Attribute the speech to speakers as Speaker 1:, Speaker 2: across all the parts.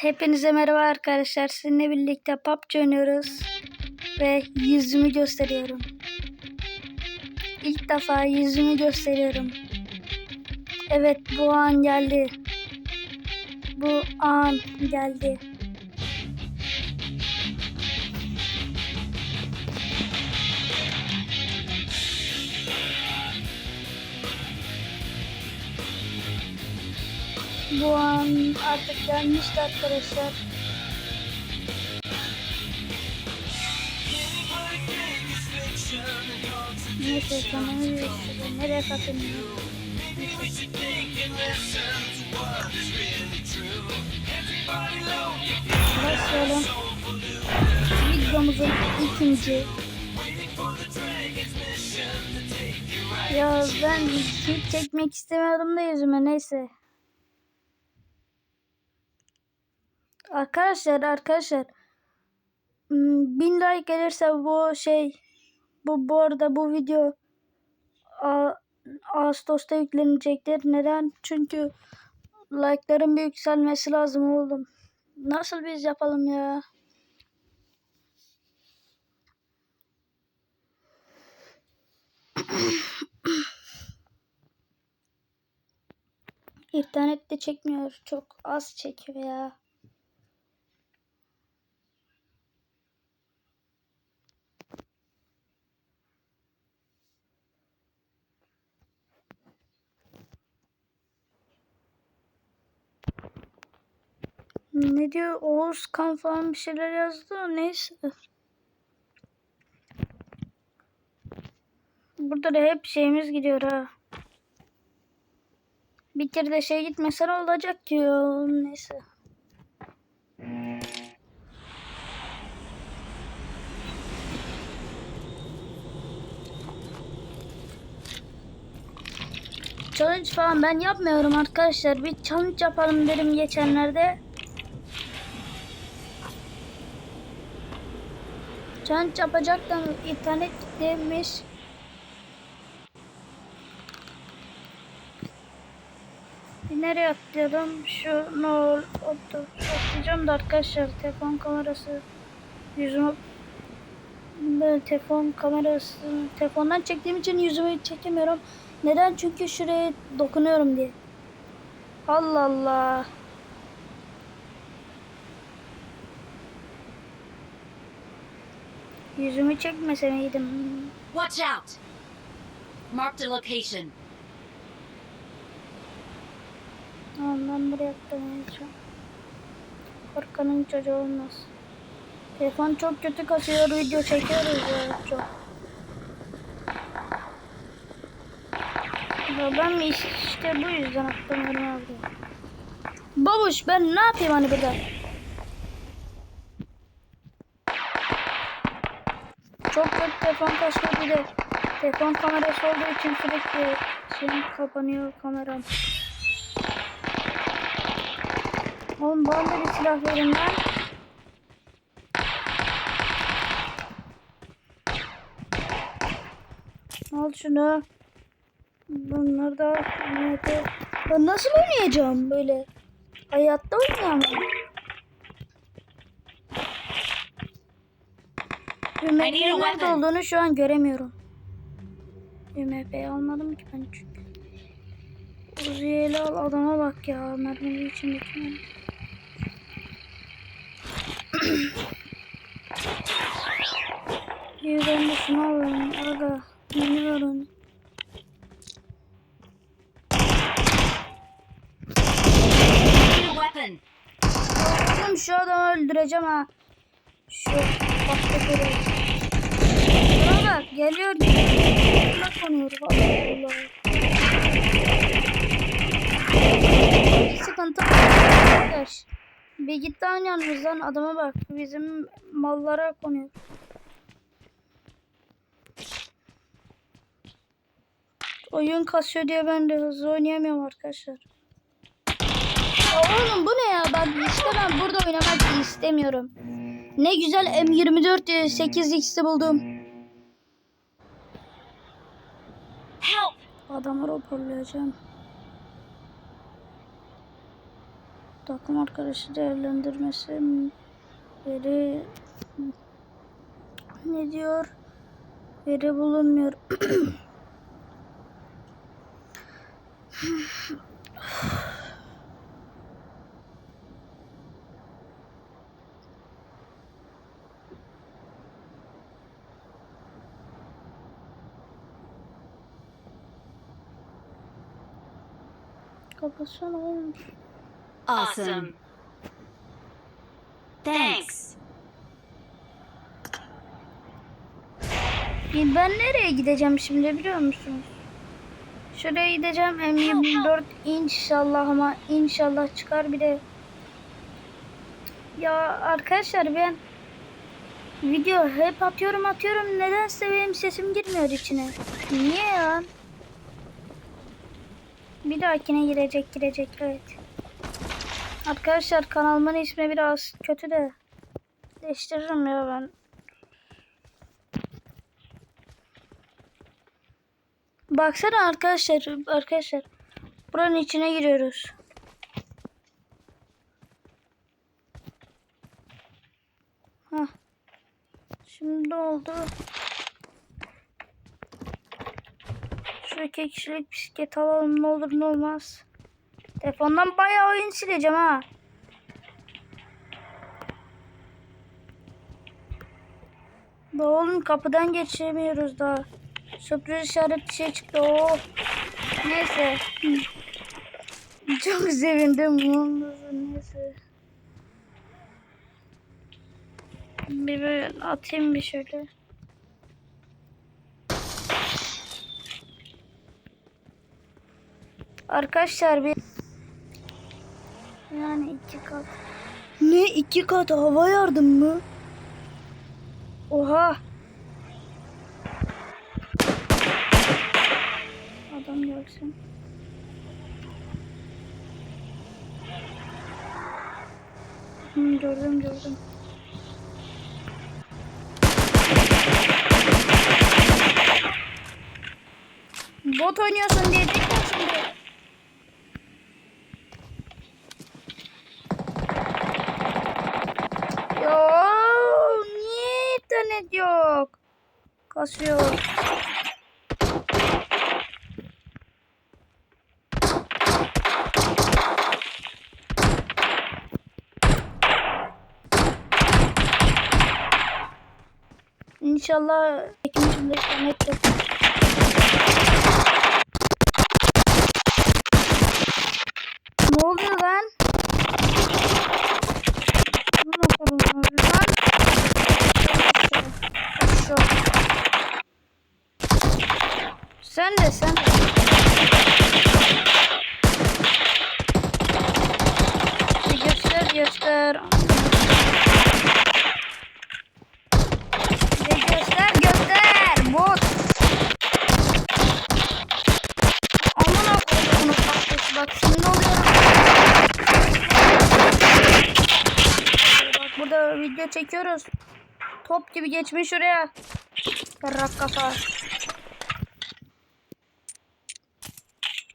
Speaker 1: Hepinize merhaba arkadaşlar. Sizinle birlikte PUBG oynuyoruz. Ve yüzümü gösteriyorum. İlk defa yüzümü gösteriyorum. Evet bu an geldi. Bu an geldi. Bu an artık gelmişti arkadaşlar. Neyse tamam nereye katılmıyor? Başlayalım. Videomuzun ikinci. Ya ben hiç çekmek istemiyordum da yüzüme neyse. Arkadaşlar arkadaşlar hmm, bin like gelirse bu şey bu bu arada bu video Ağustos'ta yüklenecektir. Neden? Çünkü like'ların bir yükselmesi lazım oğlum. Nasıl biz yapalım ya? İnternette çekmiyor. Çok az çekiyor ya. Ne diyor? Oğuz kan falan bir şeyler yazdı. Neyse. Burada da hep şeyimiz gidiyor ha. Bir kere de şey gitmese ne olacak ki ya? Neyse. Challenge falan ben yapmıyorum arkadaşlar. Bir challenge yapalım dedim geçenlerde. Challenge yapacaktım. internet demiş. Nereye atlıyorum? Şu ne ol oldu. Atlayacağım da arkadaşlar telefon kamerası yüzümü böyle telefon kamerası telefondan çektiğim için yüzümü çekemiyorum. Neden? Çünkü şuraya dokunuyorum diye. Allah Allah. Yüzümü çekmeseydim.
Speaker 2: Watch out! Marked a location.
Speaker 1: Tamam ben buraya atlamayacağım. Korkanın çocuğu olmaz. Telefon çok kötü kasıyor. Video çekiyoruz ya çok. Ben işte bu yüzden atlamıyorum abi. Babuş ben ne yapayım hani burada? Çok kötü telefon kasıyor bir de. Telefon kamerası olduğu için sürekli şeyim kapanıyor kameram. Oğlum bana bir silah verin lan. Al şunu. Bunlar da nerede? Ben nasıl oynayacağım böyle? Hayatta oynayamam. Ümmetlerin nerede olduğunu şu an göremiyorum. UMP'yi almadım ki ben çünkü. Uzi'yle al adama bak ya. Merminin içindeki mermi. Bir ben de şunu alayım. Aga. Yeni ver onu.
Speaker 2: New weapon.
Speaker 1: Oğlum şu adamı öldüreceğim ha. Şu Buna bak geliyor. Buna konuyor. Allah Allah. Sıkıntı arkadaş. Bir gitti aynı yanımızdan adama bak. Bizim mallara konuyor. Oyun kasıyor diye ben de hızlı oynayamıyorum arkadaşlar. Oğlum bu ne ya? Bak işte ben burada oynamak istemiyorum. Ne güzel M24 8x'i buldum.
Speaker 2: Help!
Speaker 1: Adamı raporlayacağım. Takım arkadaşı değerlendirmesi veri ne diyor? Veri bulunmuyor. Kapatsana oğlum.
Speaker 2: Awesome. Thanks.
Speaker 1: Ben nereye gideceğim şimdi biliyor musunuz? Şuraya gideceğim M24 inşallah ama inşallah çıkar bir de. Ya arkadaşlar ben video hep atıyorum atıyorum nedense benim sesim girmiyor içine. Niye ya? Bir dahakine girecek girecek evet. Arkadaşlar kanalımın ismi biraz kötü de değiştiririm ya ben. Baksana arkadaşlar, arkadaşlar. Buranın içine giriyoruz. Hah. Şimdi oldu? Şu iki kişilik bisiklet alalım ne olur ne olmaz. Telefondan bayağı oyun sileceğim ha. Da oğlum kapıdan geçemiyoruz daha. Sürpriz işaret bir şey çıktı. Oh. Neyse. Çok sevindim. Neyse. Bir böyle atayım bir şöyle. Arkadaşlar bir yani iki kat. Ne iki kat hava yardım mı? Oha. Adam gelsin. Hı, gördüm gördüm. Bot oynuyorsun diyecek mi şimdi? Yo, niye internet yok? Kasıyor. İnşallah ikinci internet yok. Ne çekiyoruz. Top gibi geçmiş şuraya. Yarrak kafa.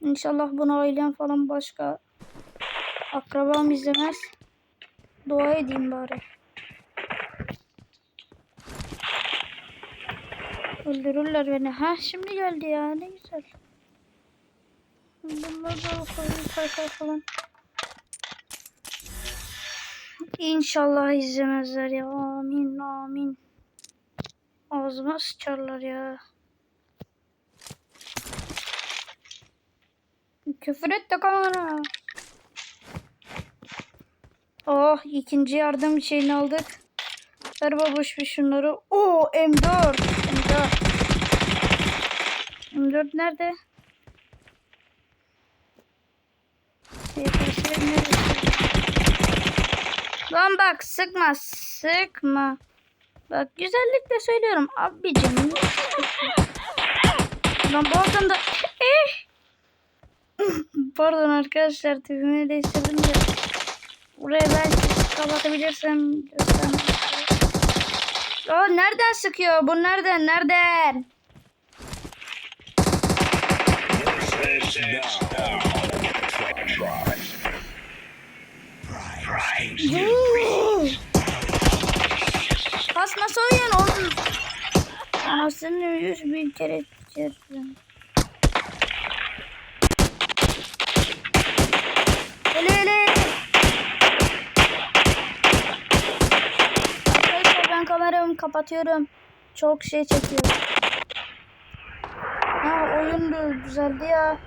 Speaker 1: İnşallah bunu ailem falan başka akrabam izlemez. Dua edeyim bari. Öldürürler beni. Ha şimdi geldi ya ne güzel. Bunlar da koyun falan. İnşallah izlemezler ya. Amin amin. Ağzıma sıçarlar ya. Küfür et de kamera. Oh ikinci yardım şeyini aldık. Ver babuş bir şunları. Oo M4. M4. M4 nerede? Nerede? Lan bak sıkma sıkma. Bak güzellikle söylüyorum abicim. Lan bu adamda... Eh! Pardon arkadaşlar tipimi değiştirdim de. Buraya belki kapatabilirsem göstermek Aa, nereden sıkıyor? Bu nereden? Nereden? Yuh! Kasması oyun oğlum. Anasını yüz bin kere çizdim. Hele hele. Arkadaşlar ben kameramı kapatıyorum. Çok şey çekiyor. Ha oyun düzeldi ya.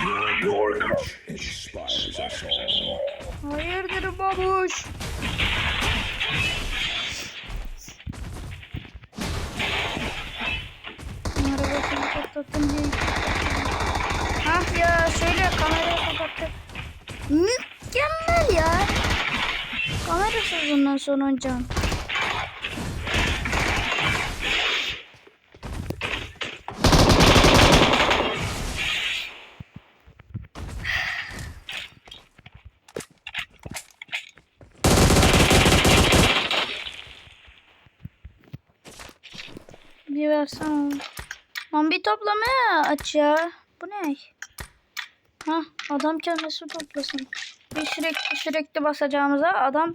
Speaker 3: Your courage inspires us all.
Speaker 1: Hayırdır babuş? Arabasını patlattım diye. Ah ya şöyle kamerayı kapattı. Mükemmel ya. Can. Bir versene. Lan bir toplamaya aç ya. Bu ne? Ha adam kendisi toplasın. Bir sürekli sürekli basacağımıza adam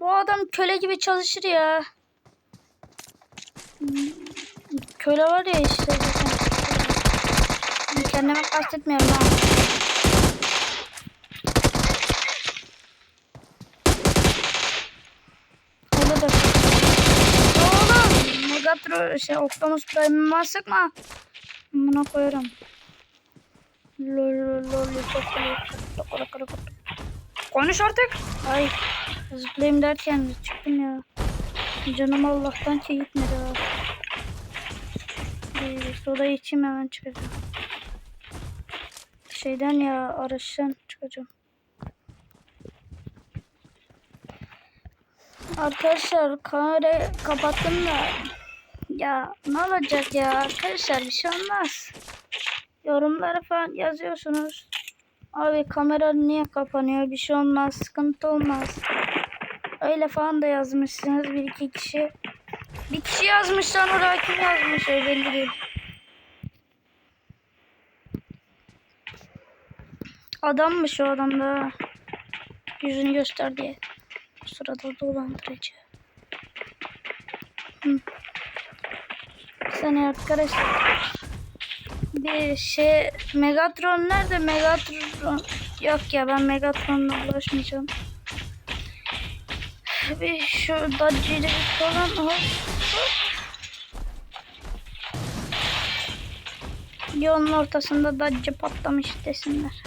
Speaker 1: bu adam köle gibi çalışır ya. Hmm, Köle var ya işte. Kendime kastetmiyorum ha. Öyle de. Oğlum Megatron şey Optimus Prime'ı sıkma. Buna koyarım. Lol lol lol lol Konuş artık. Ay zıplayayım derken çıktım ya. Canım Allah'tan ki gitmedi ha. Bir soda içeyim hemen çıkacağım. Şeyden ya araçtan çıkacağım. Arkadaşlar kamerayı kapattım da ya ne olacak ya arkadaşlar bir şey olmaz. Yorumları falan yazıyorsunuz. Abi kamera niye kapanıyor bir şey olmaz sıkıntı olmaz. Öyle falan da yazmışsınız bir iki kişi. Bir kişi yazmış lan oraya kim yazmış o belli değil. Adammış o adam da. Yüzünü göster diye. Bu sırada dolandırıcı. Hı. Seni arkadaşlar. Bir şey Megatron nerede? Megatron yok ya ben Megatron'la ulaşmayacağım. Bir şu dodge'yi falan hop. Yolun ortasında dodge patlamış desinler.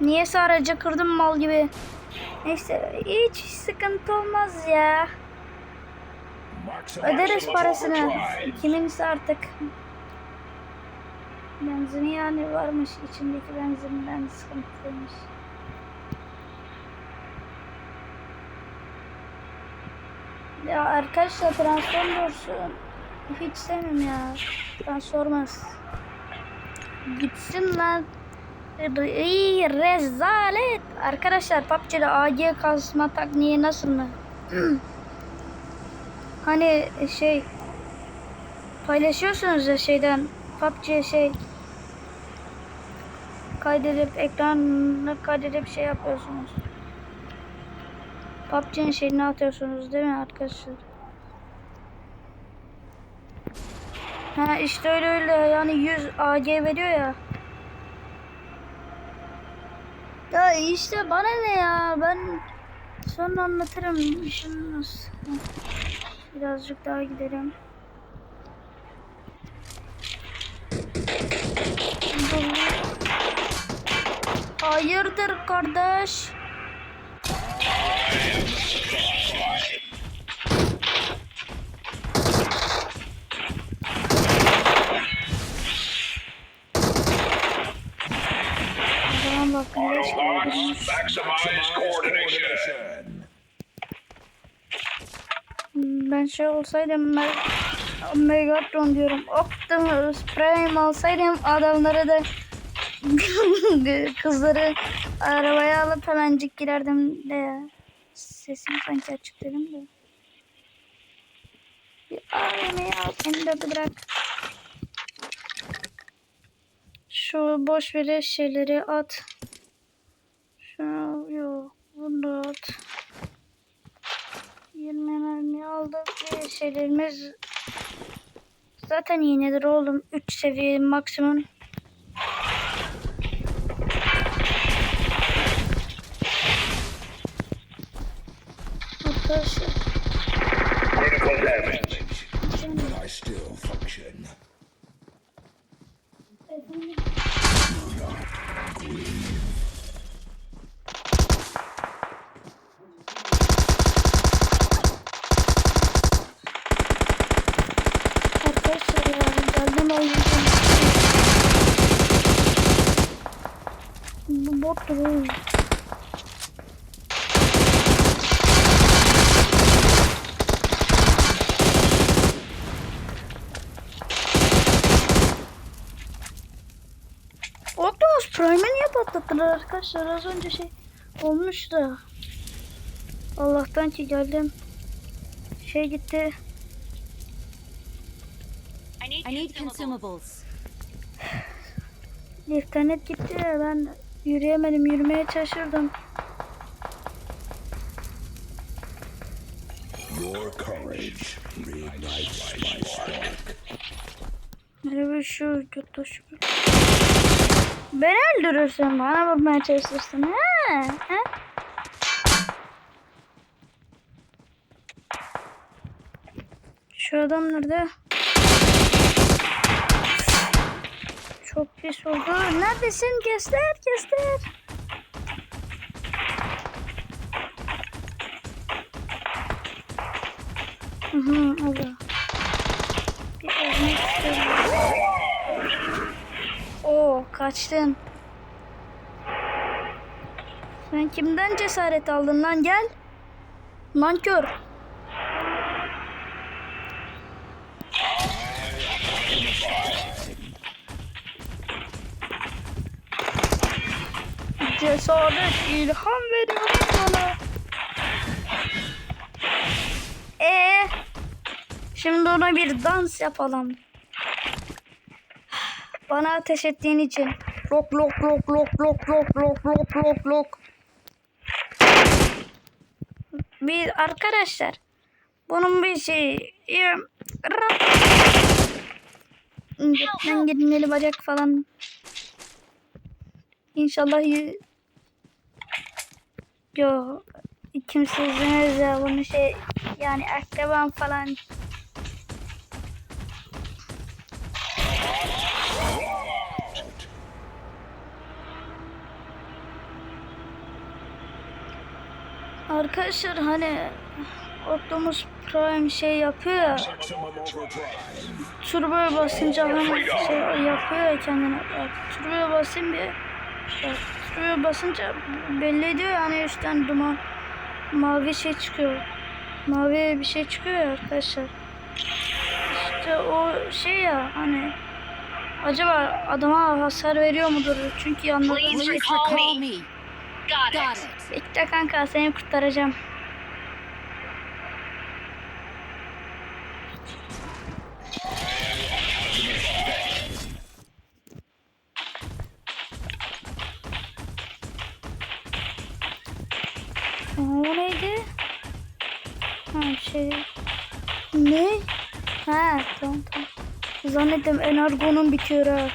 Speaker 1: Niye aracı kırdım mal gibi? Neyse hiç sıkıntı olmaz ya. Öderiz parasını. Kiminse artık. Benzini yani varmış. içindeki benzinden sıkıntılıymış. Ya arkadaşlar Transformers'ı hiç sevmem ya. Transformers. Gitsin lan. İyi rezalet. Arkadaşlar PUBG'de AG kasma takniği nasıl mı? hani şey paylaşıyorsunuz ya şeyden PUBG şey kaydedip ekranı kaydedip şey yapıyorsunuz. PUBG'nin şeyini atıyorsunuz değil mi arkadaşlar? Ha işte öyle öyle yani 100 AG veriyor ya. Ya işte bana ne ya ben sonra anlatırım olmaz. Birazcık daha gidelim. Hayırdır kardeş?
Speaker 3: Maximize coordination.
Speaker 1: Ben şey olsaydım ben Megatron diyorum. Optimus Prime olsaydım adamlara da kızları arabaya alıp hemencik girerdim de ya. Sesim sanki açık dedim de. Bir AVM'yi al. M4'ü bırak. Şu boş veri şeyleri at. Şunu yok. Bunu da at. 20 mermi aldık. Bir şeylerimiz zaten yenidir oğlum. 3 seviye maksimum. Arkadaşlar.
Speaker 3: Critical damage.
Speaker 4: But I still function.
Speaker 1: Arkadaşlar ya geldim oynayacağım. Bu bottur oğlum. Optimus Prime'ı niye patlattılar arkadaşlar? Az önce şey olmuştu. Allah'tan ki geldim. Şey gitti.
Speaker 2: I need consumables.
Speaker 1: İnternet gitti ya ben yürüyemedim yürümeye çalışırdım.
Speaker 4: Your courage reignites my spark.
Speaker 1: Merhaba şu kötü şu. Beni öldürürsün bana vurmaya çalışırsın ha? ha? Şu adam nerede? Çok pis oldu. Neredesin? Göster, göster. Hı hı, orada. Bir ezmek istiyorum. Kaçtın. Sen kimden cesaret aldın lan gel. Nankör. Cesaret ilham veriyor bana. Ee, şimdi ona bir dans yapalım. Bana ateş ettiğin için. Lok lok lok lok lok lok lok lok lok lok. Bir arkadaşlar. Bunun bir şey. Götten gitmeli bacak falan. İnşallah Yo kimse izlemez ya bunu şey yani akrabam falan Arkadaşlar hani Optimus Prime şey yapıyor ya turboya basınca hani şey yapıyor ya kendine. Bak, turboya basayım bir. Bak, turboya basınca belli ediyor yani üstten duman mavi şey çıkıyor. Mavi bir şey çıkıyor ya arkadaşlar. İşte o şey ya hani acaba adama hasar veriyor mudur? Çünkü yanlarında şey.
Speaker 2: Got,
Speaker 5: Got
Speaker 2: it.
Speaker 1: Bekle kanka seni kurtaracağım. O neydi? Ha şey. Ne? Ha tamam tamam. Zannettim energonun bitiyor ha.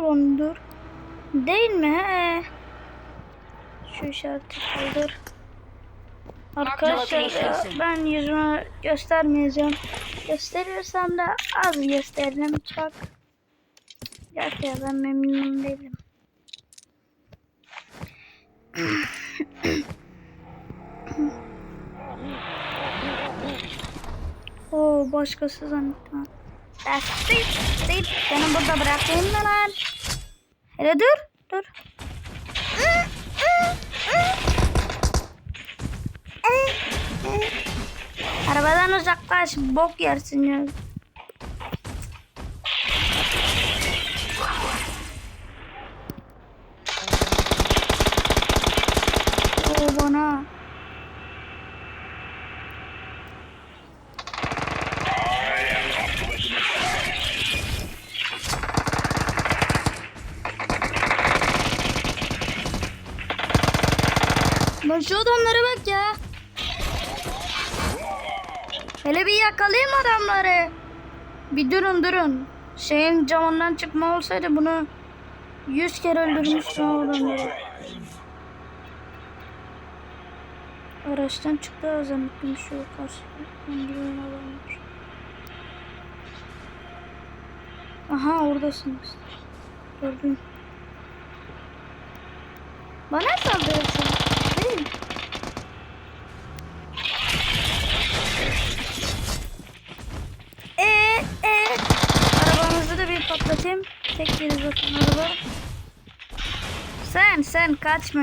Speaker 1: Energondur. Değil mi? He. Şu işareti kaldır. Arkadaşlar ben yüzümü göstermeyeceğim. Gösteriyorsam da az gösteririm çok. Ya ben memnun değilim. Oo başkası zannettim. Destek, destek. Beni burada bırakayım mı lan? Hele dur, dur. Arabadan uzaklaş, bok yersin ya. O bana. Yakalayayım adamları. Bir durun durun. Şeyin camından çıkma olsaydı bunu yüz kere öldürmüştüm adamları. Araçtan çıktı şu karşı. Öldüren adamlar. Aha oradasınız. Gördüm. Bana saldırıyorsun. Değil. Ee, ee. Arabanızı da bir patlatayım. Tek bir zaten araba. Sen, sen kaçma.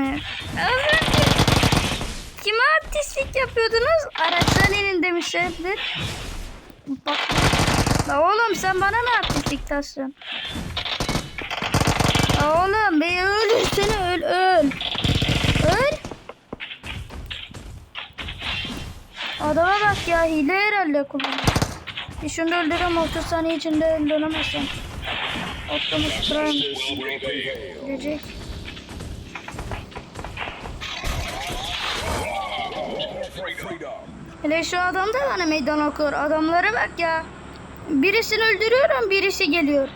Speaker 1: Kime artistlik yapıyordunuz? Araçtan inin demişlerdir. Bak. La oğlum sen bana mı artistlik taşıyorsun? La oğlum be öl seni öl öl. Öl. Adama bak ya hile herhalde kullanıyor. Bir şunu da öldürürüm 30 saniye içinde öldüremezsem. Optimus Prime gelecek. Hele şu adam da bana meydan okuyor. Adamlara bak ya. Birisini öldürüyorum birisi geliyor.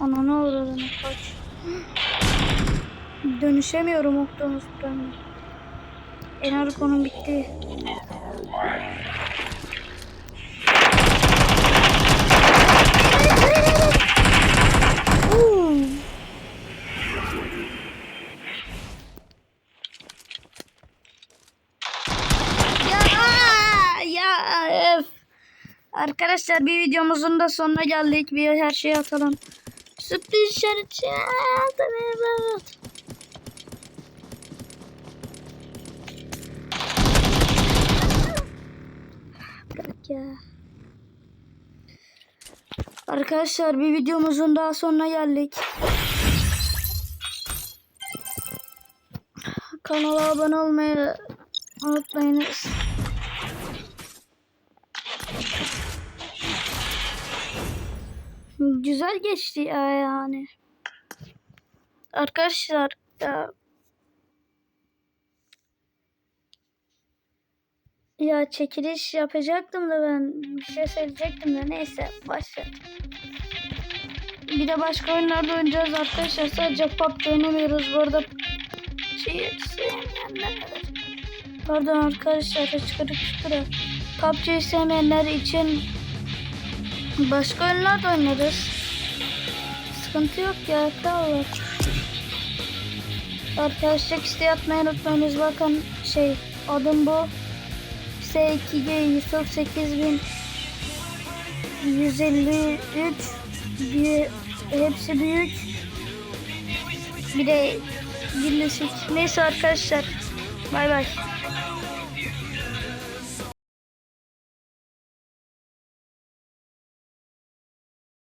Speaker 1: Ana ne uğradın kaç. Dönüşemiyorum Optimus Prime. Energonum bitti. Oo. Ya ya öf. Arkadaşlar bir videomuzun da sonuna geldik. Bir her şeyi atalım. Sürpriz işareti. Evet. Bırak ya. Arkadaşlar bir videomuzun daha sonuna geldik. Kanala abone olmayı unutmayınız. Güzel geçti ya yani. Arkadaşlar ya ya çekiliş yapacaktım da ben bir şey söyleyecektim de neyse başladı. Bir de başka oyunlarda oynayacağız arkadaşlar. Sadece PUBG oynamıyoruz bu arada. Şey, sevmeyenler. Pardon arkadaşlar hıçkırık hıçkırık. PUBG'yi sevmeyenler için başka oyunlar da oynarız. Sıkıntı yok ya kral var. Arkadaşlık isteği atmayı unutmayınız. Bakın şey adım bu. S2G Yusuf 8000 153 bir, hepsi büyük. Bir de birleşik. Neyse arkadaşlar. Bay bay.